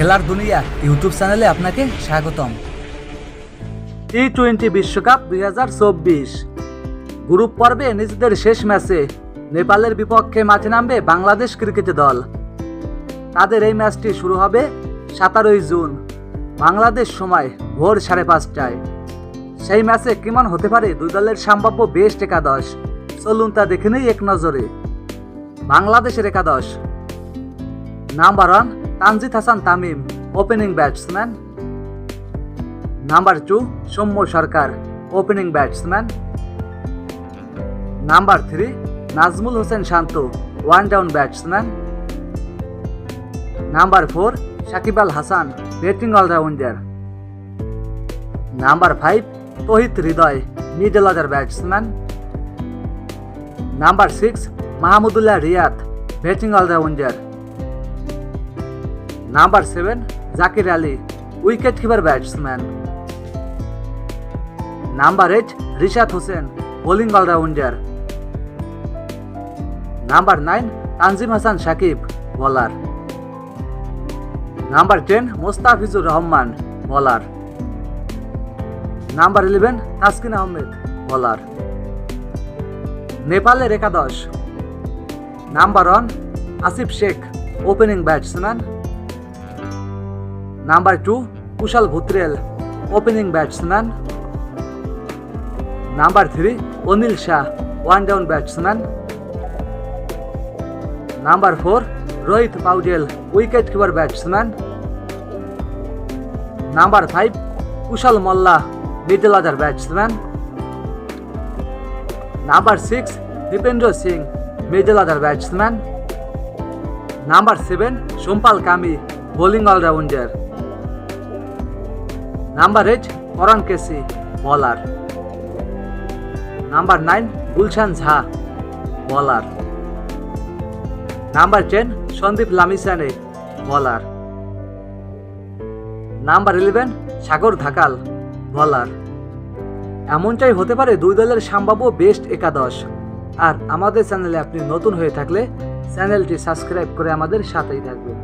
খেলার দুনিয়া ইউটিউব চ্যানেলে আপনাকে স্বাগতম। টি টোয়েন্টি বিশ্বকাপ দুই হাজার চব্বিশ। গ্রুপ পর্বে নিজেদের শেষ ম্যাচে নেপালের বিপক্ষে মাঠে নামবে বাংলাদেশ ক্রিকেট দল। তাদের এই ম্যাচটি শুরু হবে সাতারোই জুন, বাংলাদেশ সময় ভোর সাড়ে পাঁচটায়। সেই ম্যাচে কেমন হতে পারে দুই দলের সম্ভাব্য বেস্ট একাদশ, চলুন তা দেখে নেই এক নজরে। বাংলাদেশের একাদশ। Number one Tanzid Hasan Tamim opening batsman number two Soumya Sarkar opening batsman number three Najmul Hossain Shanto one down batsman number four Shakib Al Hasan batting allrounder number five Towhid Hridoy middle order batsman number six Mahmudullah Riyad batting allrounder number seven Jaker Ali wicket keeper batsman number eight Rishad Hossain bowling allrounder number nine Tanzim Hasan Sakib bowler number ten Mostafizur Rahman বলার number eleven Taskin Ahmed bowler নেপালের একাদশ. Number one Asif Sheikh opening batsman number two, Kushal Bhurtel opening batsman number three, Anil Sah one down batsman number four, Rohit Paudel wicket keeper batsman number five, Kushal Malla middle order batsman number six, Dipendra Singh middle order batsman number seven, Sompal Kami bowling allrounder number eight Karan KC bowler number nine Gulshan ঝা বলার number ten Sandeep লামিসানে বলার number eleven সাগর ধাকাল বলার এমনটাই হতে পারে দুই দলের সম্ভাব্য best একাদশ। আর আমাদের চ্যানেলে আপনি নতুন হয়ে থাকলে চ্যানেলটি সাবস্ক্রাইব করে আমাদের সাথেই থাকবেন।